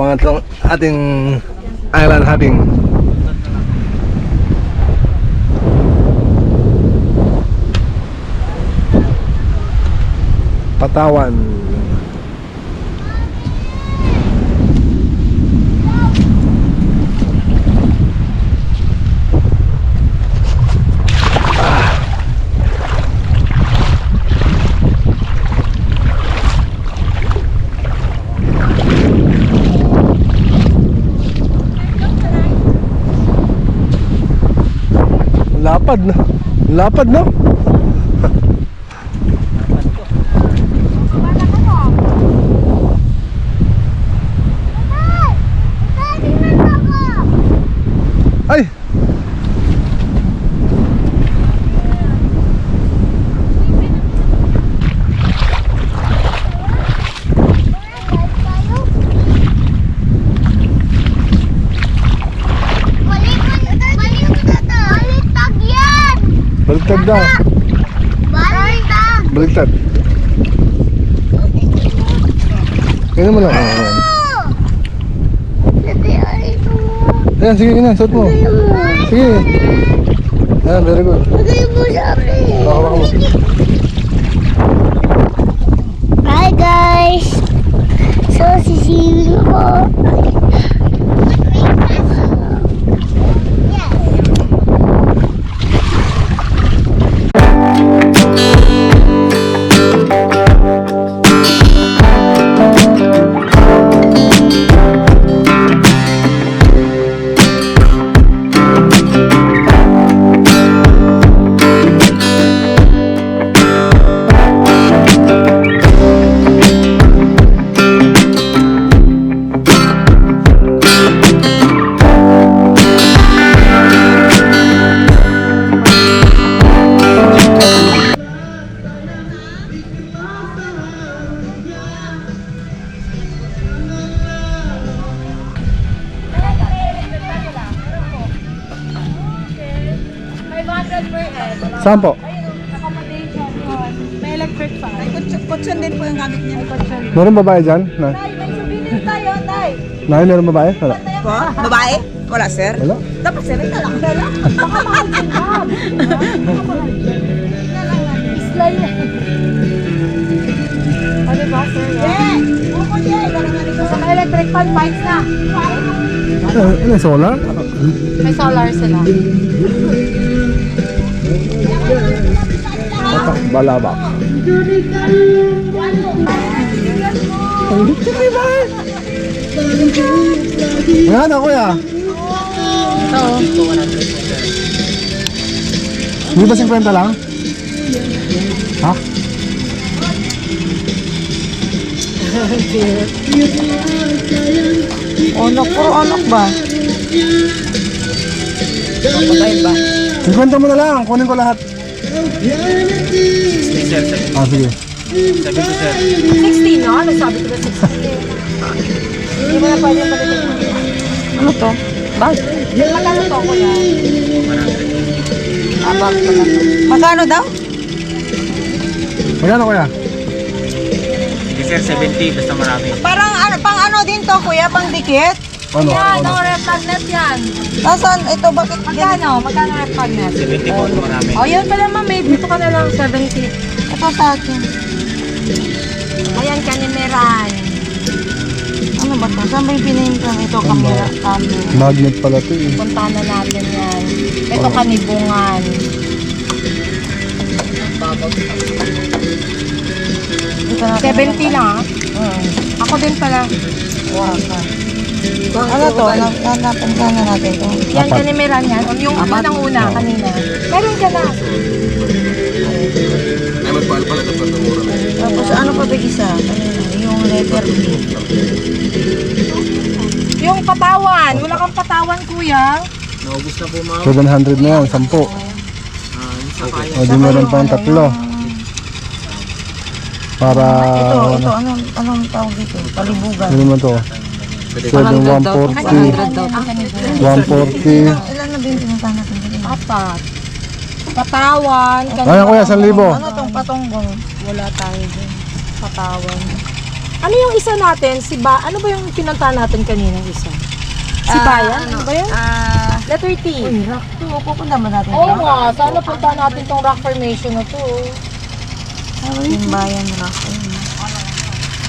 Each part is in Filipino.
pangatlong ating island hopping. Patawan. Lapad na. Lapad na. Ay! Baliktag yan! Baligtad daw. Baliktag! Baligtad. Kaya mo lang. Ito. Ayan, sige, ina, suot mo. Sige. Ayan, very good. Lagay mo sa akin. Baka baka mo. Hi guys! So, sisiwin ko. Saan po? May electric fan. Ay, kutsyon, din po yung gamit niya. Ay, kutsyon. Meron babae dyan? Na, Tay, may souvenir tayo, Tay. Nay, meron babae? Wala. Po? Babae? Wala, sir. Wala. Dapat sir, ito lang. Lang. Baka mahal din ma'am. Islay. O, diba, sir? Yeah. Sa may electric fan, bikes na. Ano, ano, solar? May solar sila. Balabak. Ang dito di ba? Ayan ako ya. Ito. Hindi ba 50 lang? Ha? Onok, puro onok ba? Kapatay ba? 50 mo na lang, kunin ko lahat. Ah, sige. 60, no? Ano sabi ko na 60? Hindi mo na pwede palitin. Ano to? Bag? Magkano to, kuya? Ah, bag pala to. Magkano daw? Magkano kuya? Sige sir, 70 basta marami. Parang ano, pang ano din to, kuya? Pang dikit? Ano? Yan, ano? ang red magnet yan. Nasaan? Ito, bakit? Magkano? Magkano red magnet? 70 po marami. Oh, yun pala ma'am, may dito ka na lang 70. Ito sa akin. Ayan, kanimeran. Ano ba to? Saan ba yung pinintang ito? Camera, camera. Magnet pala to eh. Puntahan na natin yan. Ito kanibungan. Ito na 70 lang ah. Ako din pala. Ano to? Napuntahan na natin to. Yan, Apat. kanimeran yan. O, Yung unang una kanina. Meron ka na. Tapos ano pa ba isa? Kanina, yung letter B. Yung patawan. Wala kang patawan, kuya. Naubos na po ma'am. 700 na yan, 10. Ah, yung sa kaya. O di meron pang tatlo. Para, Ito, ito. ano, Anong, anong tawag dito? Palibugan. ano naman to? 7, 140, Ang kanibugan. 140. Ilan na natin? Apat. Patawan. Ayan kuya, 1,000. Ano tong patonggong? Wala tayo dun. Patawan. Ano yung isa natin? Si ba ano ba yung pinunta natin kanina isa? Si Bayan? Ano ba yun? Ah, Letter T. uy, rock to. Pupunta ba natin Oo rock? nga, sana punta natin tong rock formation na to. Yung bayan rock.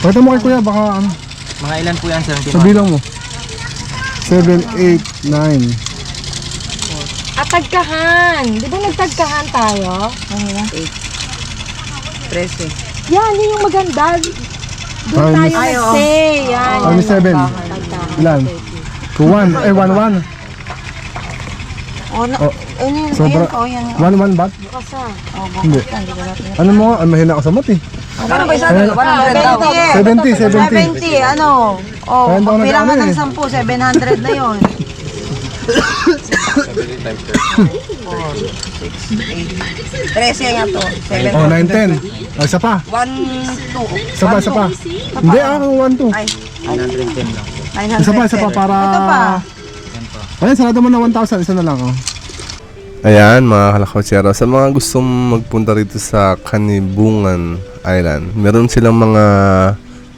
Pakita mo kay kuya, baka ano. Mga ilan po yan, 71? Sabilang mo. 7, 8, 9. At tagkahan. Di ba nagtagkahan tayo? Ano na? 13. Yan, yun yung maganda. Doon Ay, tayo Ay, oo. nag-stay. Yan. Ay, 7. Tagkahan. Ilan? 2, 1. Eh, 1, 1. Oh, na, Oh, ayun yun. sobra. Ayun, oh, yan. 1, 1 bat? Bukas ah. Oh, bukas Hindi. yan, natin. Ano mo? Ah, mahina ako sa mat eh. Ano ba isa? 100 daw. 70, 70. 70, ano? Oh, nag-ano ng eh. 10, 700 na yun. 13 nga to. 7. Oh, 9, 10. Ah, isa pa. 1, 2. Isa pa, isa pa. Hindi, ah, 1, 2. Ay, 910 lang. 910. Isa pa, isa pa para... Ito pa. Ayan, sarado mo na 1,000. Isa na lang, oh. Ayan mga kalakotsero, sa mga gustong magpunta rito sa Kanibungan Island, meron silang mga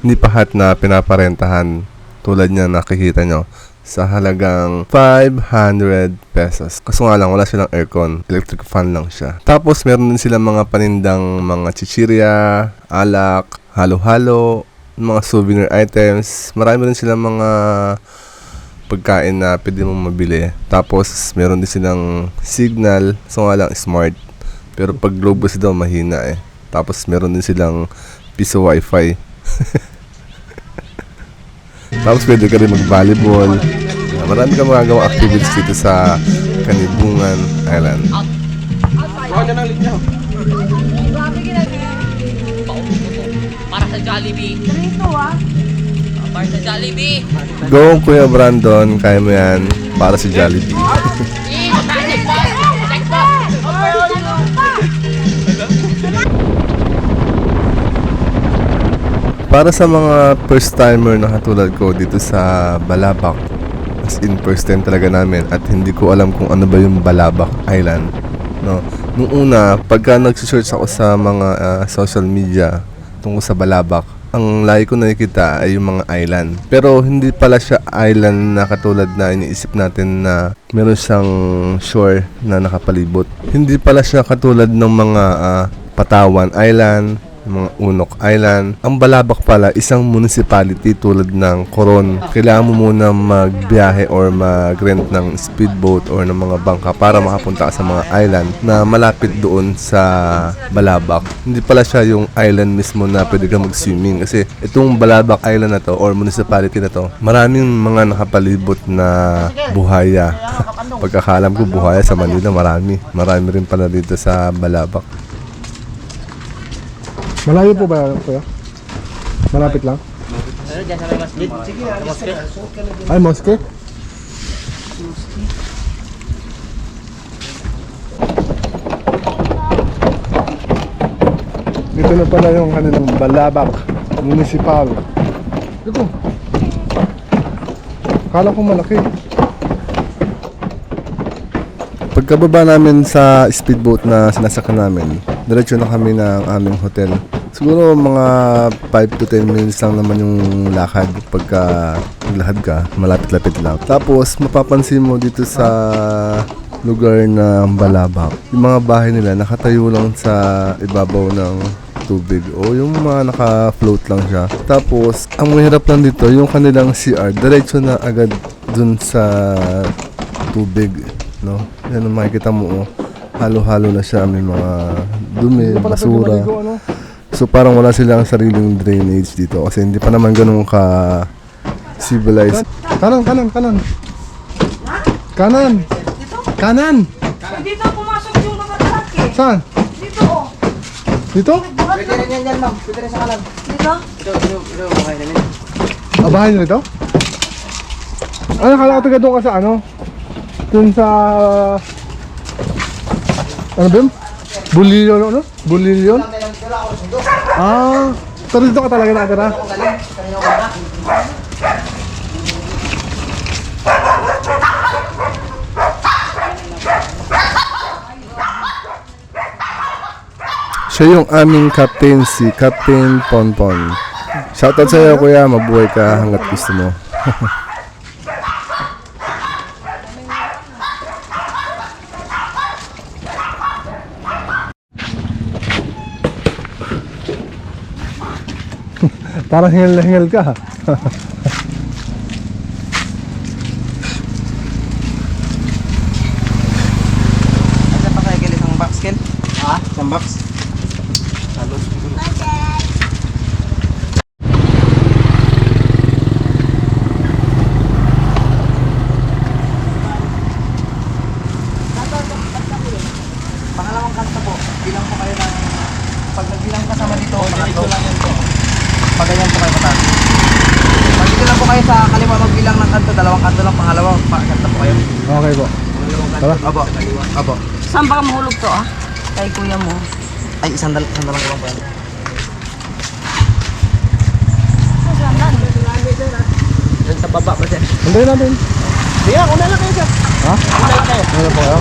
nipahat na pinaparentahan tulad niya nakikita nyo sa halagang 500 pesos. Kaso nga lang, wala silang aircon. Electric fan lang siya. Tapos, meron din silang mga panindang mga chichirya, alak, halo-halo, mga souvenir items. Marami rin silang mga pagkain na pwede mong mabili. Tapos, meron din silang signal. So nga lang, smart. Pero pag globe kasi daw, mahina eh. Tapos, meron din silang piso wifi. Tapos, pwede ka rin mag-volleyball. Ah, Marami kang magagawa activities dito sa Kanibungan Island. Para sa Jollibee. Para sa Jollibee. Go, Kuya Brandon. Kaya mo yan. Para sa Jollibee. Para sa mga first timer na katulad ko dito sa Balabac, as in first time talaga namin at hindi ko alam kung ano ba yung Balabac Island. No. Nung una, pagka nagsisearch ako sa mga ah, social media tungkol sa Balabac, ang lagi ko nakikita ay yung mga island. Pero hindi pala siya island na katulad na iniisip natin na meron siyang shore na nakapalibot. Hindi pala siya katulad ng mga ah, Patawan Island, mga Unok Island. Ang Balabac pala, isang municipality tulad ng Coron. Kailangan mo muna magbiyahe or mag-rent ng speedboat or ng mga bangka para makapunta ka sa mga island na malapit doon sa Balabac. Hindi pala siya yung island mismo na pwede ka mag-swimming kasi itong Balabac Island na to or municipality na to, maraming mga nakapalibot na buhaya. Pagkakalam ko buhaya sa Manila marami. Marami rin pala dito sa Balabac. Malayo po ba, kuya? Malapit lang? Ano dyan sa may masjid? Sa mosque? Ay, mosque? Ito na pala yung kanilang Balabak Municipal. Ito. Kala ko malaki. Pagkababa namin sa speedboat na sinasakyan namin, diretso na kami ng aming hotel. Siguro mga 5 to 10 minutes lang naman yung lakad pagka naglakad ka, malapit-lapit lang. Tapos mapapansin mo dito sa lugar na Balabak, yung mga bahay nila nakatayo lang sa ibabaw ng tubig o yung mga naka-float lang siya. Tapos, ang mahirap lang dito, yung kanilang CR, diretso na agad dun sa tubig, no? Yan ang makikita mo, oh. Halo-halo na siya, may mga dumi, basura. ano? So parang wala silang sariling drainage dito kasi hindi pa naman ganun ka civilized. Kanan, kanan, kanan. Kanan. Kanan. Dito pumasok yung mga truck eh. Saan? Dito oh. Dito? Pwede rin yan dyan, ma'am. Pwede rin sa kanan. Dito? Ah, bahay nyo ito? Ano, kala ko taga doon ka sa ano? Doon sa... Ano ba yun? Bulilyon, ano? Bulilyon? Ah, pero dito ka talaga nakatira? Siya yung aming captain si Captain Ponpon. Shoutout sa iyo kuya, mabuhay ka hanggat gusto mo. Parang hingal na hingal ka. Asa pa kayo kilis ang box, Ken? Ha? Isang box? Pangalawang kanta po, bilang po kayo ng pag nagbilang kasama dito, pangatlo lang yan po. Pag ganyan po kayo pataas. Pag dito lang po kayo sa kaliwa magbilang ng kanto, dalawang kanto lang, pangalawa, pakakanta po kayo. Okay po. Tara. Opo, opo. Saan baka mahulog to ah? Kay kuya mo. Ay, isang dal isang dalang ko lang po yan. Diyan sa baba ba, sir? Hintayin natin. Sige, una lang kayo, sir. Ha? Una lang kayo. Ano po kayo?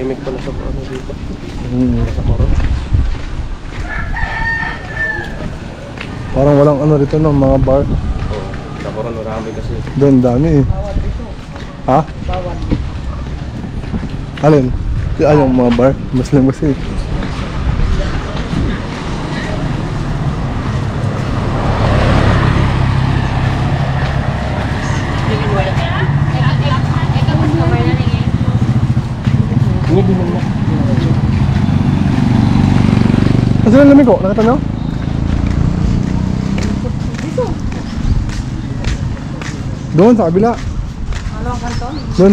Hmm. Parang walang ano rito no, mga bar. Kaporan marami kasi. Doon dami eh. Ha? Alin? Si ah, yung mga bar. Muslim kasi. Kasi lang lamig ko, nakita nyo? Doon sa kabila. Doon.